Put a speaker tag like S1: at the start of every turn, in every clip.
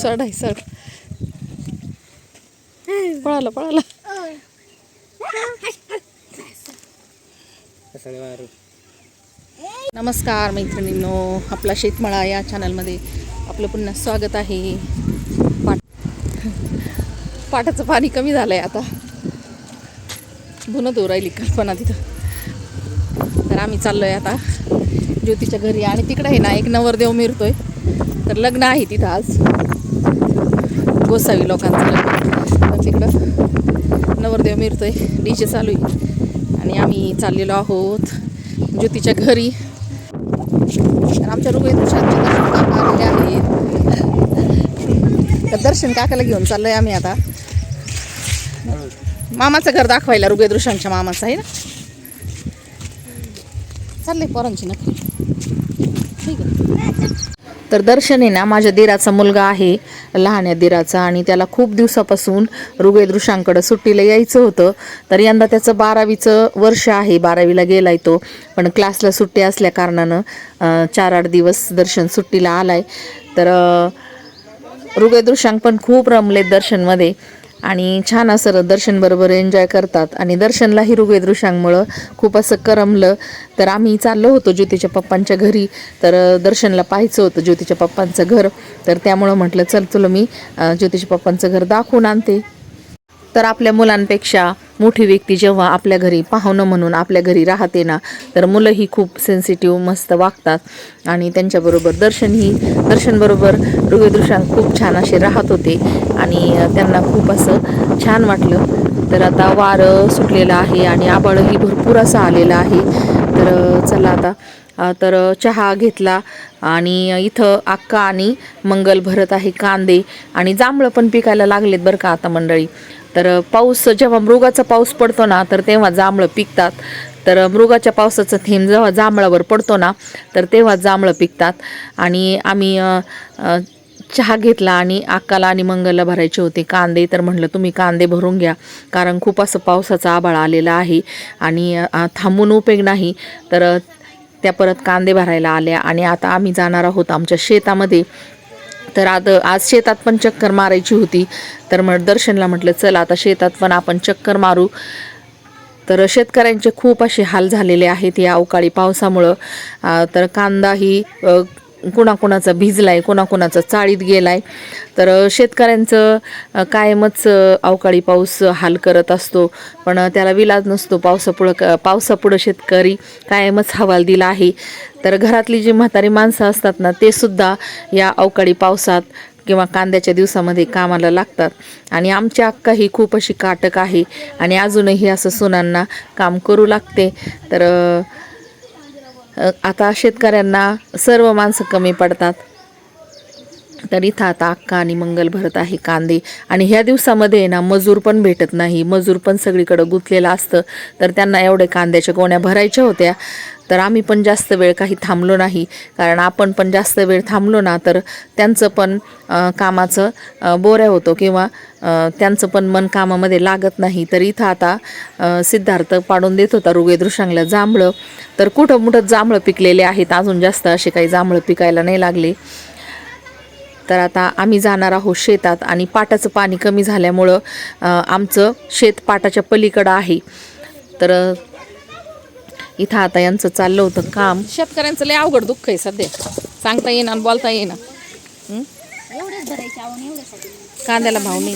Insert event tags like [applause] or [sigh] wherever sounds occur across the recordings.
S1: सड आहे सड. पळाला पळाला. नमस्कार मैत्रिणींनो. आपला शेतमळा या चॅनलमध्ये आपलं पुन्हा स्वागत आहे. पाट पाटाचं पाणी कमी झालं आहे आता. धुणं धुवू राहिली कल्पना तिथं. तर आम्ही चाललो आहे आता ज्योतीच्या घरी आणि तिकडं आहे ना एक नवरदेव मिरतोय. तर लग्न आहे तिथं आज. गोसावी लोकांचं पण तिकडं नवरदेव मिरतोय. डीजे चालू आहे. आणि आम्ही चाललेलो आहोत ज्योतीच्या घरी. तर आमच्या रुग्ण दर्शन काका आलेले आहेत. तर दर्शन काकाला घेऊन चाललोय आम्ही आता. मामाचं घर दाखवायला रुग्ण दृश्यांच्या मामाचं आहे ना? चाललंय पोरांची नक्की ठीक आहे. तर दर्शन आहे ना माझ्या दिराचा मुलगा आहे लहान या दिराचा आणि त्याला खूप दिवसापासून रुगेदृशांकडं सुट्टीला यायचं होतं. तर यंदा त्याचं बारावीचं वर्ष आहे बारावीला गेलाय तो. पण क्लासला सुट्टी असल्या कारणानं चार आठ दिवस दर्शन सुट्टीला आलाय. तर रुगेदृशांक पण खूप रमले दर्शनमध्ये. आणि छान असं दर्शन बरोबर एन्जॉय करतात. आणि दर्शनला हिरुगे दृश्यांमुळं खूप असं करमलं. तर आम्ही चाललो होतो ज्योतीच्या पप्पांच्या घरी. तर दर्शनला पाहायचं होतं ज्योतीच्या पप्पांचं घर. तर त्यामुळं म्हटलं चल तुला मी ज्योतीच्या पप्पांचं घर दाखवून आणते. तर आपल्या मुलांपेक्षा मोठी व्यक्ती जेव्हा आपल्या घरी पाहुणं म्हणून आपल्या घरी राहते ना तर मुलंही खूप सेन्सिटिव्ह मस्त वागतात. आणि त्यांच्याबरोबर दर्शनही दर्शनबरोबर रुगदृशांक खूप छान असे राहत होते. आणि त्यांना खूप असं छान वाटलं. तर आता वारं सुटलेलं आहे आणि आबाळही भरपूर असं आलेलं आहे. तर चला आता तर चहा घेतला आणि इथं अक्का आणि मंगल भरत आहे कांदे आणि जांभळं पण पिकायला लागलेत बरं का आता मंडळी. तर पाऊस जेव्हा मृगाचा पाऊस पडतो ना तर तेव्हा जांभळं पिकतात. तर मृगाच्या पावसाचा थेंब जेव्हा जांभळावर पडतो ना तर तेव्हा जांभळं पिकतात. आणि आम्ही चहा घेतला आणि अक्काला आणि मंगलला भरायचे होते कांदे तर म्हटलं तुम्ही कांदे भरून घ्या कारण खूप असं पावसाचा आभाळ आलेला आहे आणि थांबून उपयोग नाही. तर त्या परत कांदे भरायला आल्या आणि आता आम्ही जाणार आहोत आमच्या शेतामध्ये. तर आता आज शेतात पण चक्कर मारायची होती. तर मग दर्शनला म्हटलं चल आता शेतात पण आपण चक्कर मारू. तर शेतकऱ्यांचे खूप असे हाल झालेले आहेत या अवकाळी पावसामुळं. तर तर कांदाही अं, भिजला आहे कुणाकुणाचा चाळीत गेला आहे तर शेतकऱ्यांचं कायमच अवकाळी पाऊस हाल करत असतो. पण त्याला विलाज नसतो. पावसापुढं क- पावसापुढं शेतकरी कायमच हवाल दिला आहे. तर घरातली जी म्हातारी माणसं असतात ना ते सुद्धा या अवकाळी पावसात किंवा कांद्याच्या दिवसामध्ये कामाला लागतात. आणि आमची अक्का ही खूप अशी काटक आहे. आणि अजूनही असं सुनांना काम करू लागते. तर आता शेतकऱ्यांना सर्व माणसं कमी पडतात. तर इथं आता अक्का आणि मंगल भरत आहे कांदे. आणि ह्या दिवसामध्ये ना मजूर पण भेटत नाही. मजूर पण सगळीकडं गुंतलेलं असतं. तर त्यांना एवढे कांद्याच्या गोण्या भरायच्या होत्या. तर आम्ही पण जास्त वेळ काही थांबलो नाही. कारण आपण पण जास्त वेळ थांबलो ना तर त्यांचं पण कामाचं बोऱ्या होतो किंवा त्यांचं पण मन कामामध्ये लागत नाही. तर इथं आता सिद्धार्थ पाडून देत होता रुगेदृशांगला जांभळं. तर कुठं मुठं जांभळं पिकलेले आहेत. अजून जास्त असे काही जांभळं पिकायला नाही लागले. तर आता आम्ही जाणार आहोत शेतात आणि पाटाचं पाणी कमी झाल्यामुळं आमचं शेत पाटाच्या पलीकडं आहे. तर इथं आता यांचं चाललं होतं काम. शेतकऱ्यांचं लय अवघड दुःख आहे सध्या. सांगता येईना आणि बोलता येईना. कांद्याला भाव नाही.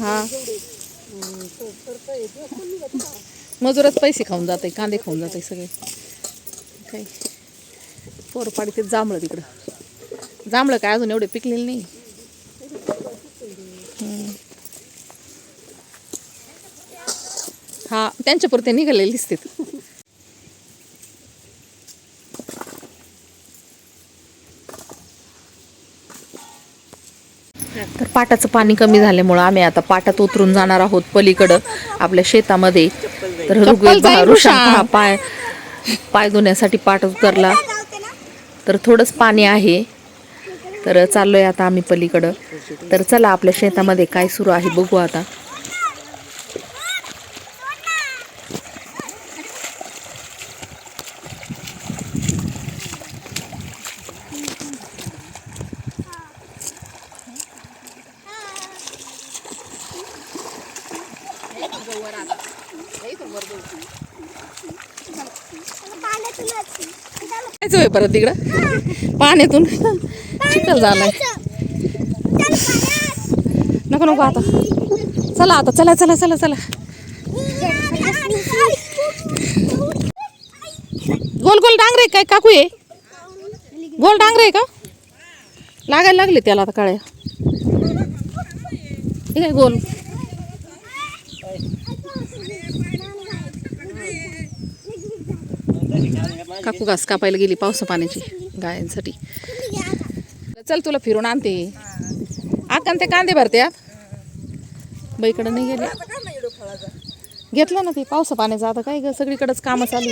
S1: हा. मजूरच पैसे खाऊन जाते कांदे खाऊन जाते सगळे. काय? पोरं पाडी ते जांभळं तिकडं. जांभळं काय अजून एवढे पिकलेले नाही. हा त्यांच्या पुरते निघालेले दिसतात तर पाटाचं पाणी कमी झाल्यामुळं आम्ही आता पाटात उतरून जाणार आहोत पलीकडं आपल्या शेतामध्ये तर ऋग्वेद. हा पाय पाय धुण्यासाठी पाट उतरला तर थोडंच पाणी आहे तर चाललो आहे आता आम्ही पलीकडं. तर चला आपल्या शेतामध्ये काय सुरू आहे बघू आता.
S2: परत तिकडं पाण्यातून. चिखल झालाय. नको नको आता. चला आता चला चला चला चला. गोल गोल डांगरे काय काकू आहे? गोल डांगरे आहे का? लागायला लागले त्याला आता काळ्या. ठीक आहे गोल. काकू घास कापायला गेली पावसा पाण्याची गायांसाठी. चल तुला फिरून आणते. आकान ते कांदे भरते आत बाईकडे नाही गेले. घेतलं ना ते पावसा पाण्याचं आता काय ग सगळीकडेच कामं चालू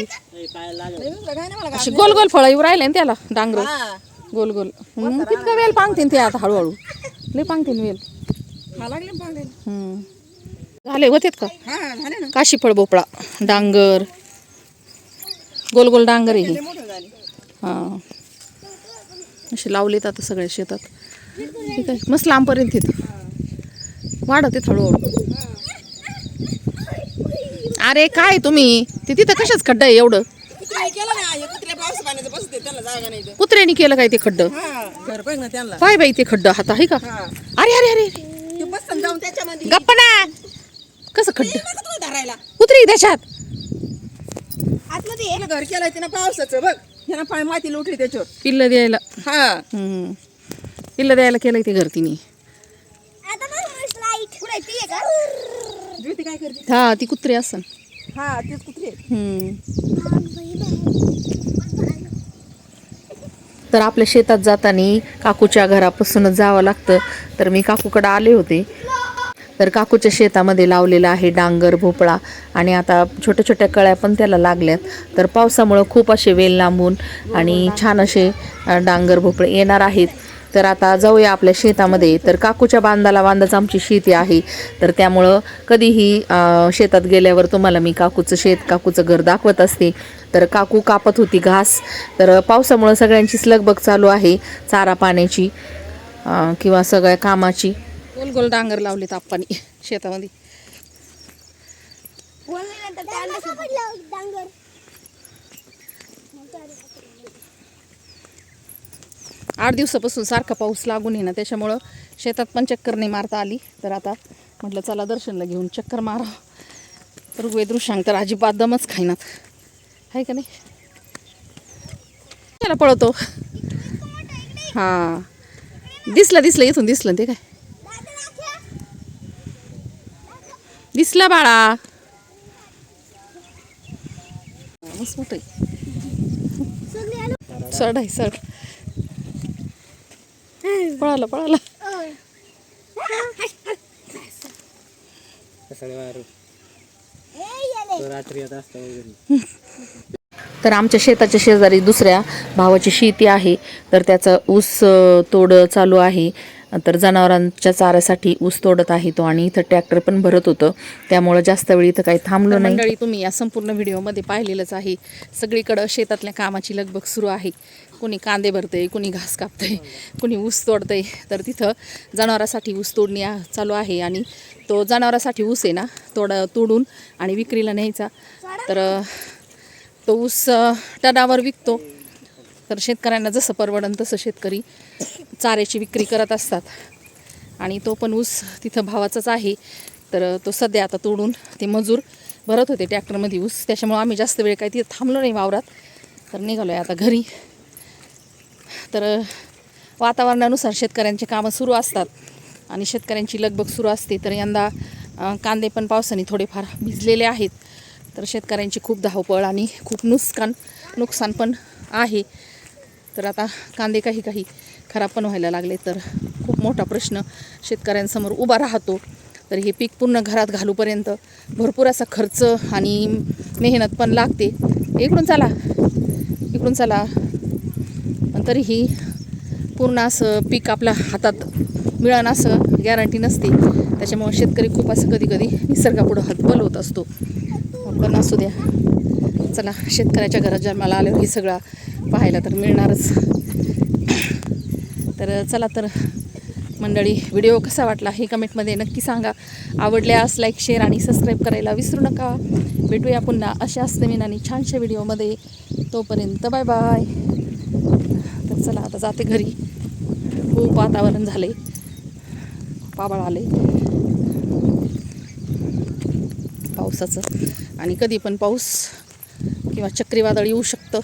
S2: अशी गोल गोल फळं येऊ राहिले ना त्याला डांगर. गोल गोल. मग तितकं वेल पांगतीन ते आता हळूहळू. लय पांगतीन वेल. झाले होतेत का? काशी फळ भोपळा डांगर. गोल गोल डांगर आहे हे. असे लावलेत आता सगळे शेतात. ठीक आहे. मस्त लांबपर्यंत येत. वाढत येत हळूहळू अरे काय तुम्ही? ते तिथं कशाच खड्डा आहे एवढं? कुत्र्याने केलं काय ते खड्ड? पाय बाई ते खड्ड हात आहे का? अरे अरे अरे गप्प ना. कसं खड्ड?
S3: धरायला
S2: कुत्री त्याच्यात.
S3: घर केलं तिनं पावसाचं बघ. ह्यानं पाय माती उठली त्याच्यावर.
S2: पिल्ल द्यायला.
S3: हा.
S2: हम्म. पिल्ल द्यायला केलंय ते घर तिने.
S3: ज्योती काय करते?
S2: हा ती कुत्री असन.
S3: हा तेच कुत्रे
S2: हम्म. [laughs] तर आपल्या शेतात जाताना काकूच्या घरापासूनच जावं लागतं. तर मी काकूकडे आले होते. तर काकूच्या शेतामध्ये लावलेला आहे डांगर भोपळा आणि आता छोट्या छोट्या कळ्या पण त्याला लागल्यात. तर पावसामुळं खूप असे वेल लांबून आणि छान असे डांगर भोपळे येणार आहेत. तर आता जाऊया आपल्या शेतामध्ये. तर काकूच्या बांधाला बांधाच आमची शेती आहे. तर त्यामुळं कधीही शेतात गेल्यावर तुम्हाला मी काकूचं शेत काकूचं घर दाखवत असते. तर काकू कापत होती घास. तर पावसामुळं सगळ्यांचीच लगबग चालू आहे. चारा पाण्याची किंवा सगळ्या कामाची. गोल गोल डांगर लावलेत आप्पानी शेतामध्ये. आठ दिवसापासून सारखा पाऊस लागून आहे ना त्याच्यामुळं शेतात पण चक्कर नाही मारता आली. तर आता म्हटलं चला दर्शनला घेऊन चक्कर मारा. ऋग्वेद ऋषांग तर अजिबात दमच खाईनात. आहे का नाही? त्याला पळतो. हां. दिसलं दिसलं इथून दिसलं ते काय? दिसला बाळा. चढ आहे चढ पळाला पळाला. तर आमच्या शेताच्या शेजारी दुसऱ्या भावाची शेती आहे तर त्याचा ऊस तोड चालू आहे. तर जनावरांच्या चाऱ्यासाठी ऊस तोडत आहे तो आणि इथं ट्रॅक्टर पण भरत होतं. त्यामुळं जास्त वेळ इथं काही थांबलो नाही. मंडळी तुम्ही या संपूर्ण व्हिडिओमध्ये पाहिलेलंच आहे. सगळीकडं शेतातल्या कामाची लगबग सुरू आहे. कुणी कांदे भरतंय कुणी घास कापतंय कुणी ऊस तोडतंय. तर तिथं जनावरासाठी ऊस तोडणी चालू आहे आणि तो जनावरासाठी ऊस आहे ना तोड तोडून आणि विक्रीला न्यायचा. तर तो ऊस टनावर विकतो. तर शेतकऱ्यांना जसं परवडन तसं शेतकरी चाऱ्याची विक्री करत असतात. आणि तो पण ऊस तिथं भावाचाच आहे. तर तो सध्या आता तोडून ते मजूर भरत होते ट्रॅक्टरमध्ये ऊस. त्याच्यामुळं आम्ही जास्त वेळ काही तिथं थांबलो नाही वावरात. तर निघालो आहे आता घरी. तर वातावरणानुसार शेतकऱ्यांचे कामं सुरू असतात. आणि शेतकऱ्यांची लगबग सुरू असते. तर यंदा कांदे पण पावसाने थोडेफार भिजलेले आहेत. तर शेतकऱ्यांची खूप धावपळ आणि खूप नुकसान नुकसान पण आहे. तर आता कांदे काही काही खराब पण व्हायला लागले. तर खूप मोठा प्रश्न शेतकऱ्यांसमोर उभा राहतो. तर हे पीक पूर्ण घरात घालूपर्यंत भरपूर असा खर्च आणि मेहनत पण लागते. इकडून चला. इकडून चला. पण तरीही पूर्ण असं पीक आपल्या हातात मिळणं असं गॅरंटी नसते. त्याच्यामुळे शेतकरी खूप असं कधी कधी निसर्गापुढं हात होत असतो. पण असू द्या. चला शेतकऱ्याच्या घरात जन्माला आल्यावर हे सगळा पाहायला तर मिळणारच. तर चला तर मंडळी व्हिडिओ कसा वाटला हे कमेंटमध्ये नक्की सांगा. आवडल्यास लाईक शेअर आणि सबस्क्राईब करायला विसरू नका. भेटूया पुन्हा अशाच नवीन आणि छानशा व्हिडिओमध्ये. तोपर्यंत बाय बाय तर चला आता जाते घरी. खूप वातावरण झाले पाबळ आले पावसाचं. आणि कधी पण पाऊस किंवा चक्रीवादळ येऊ शकतं.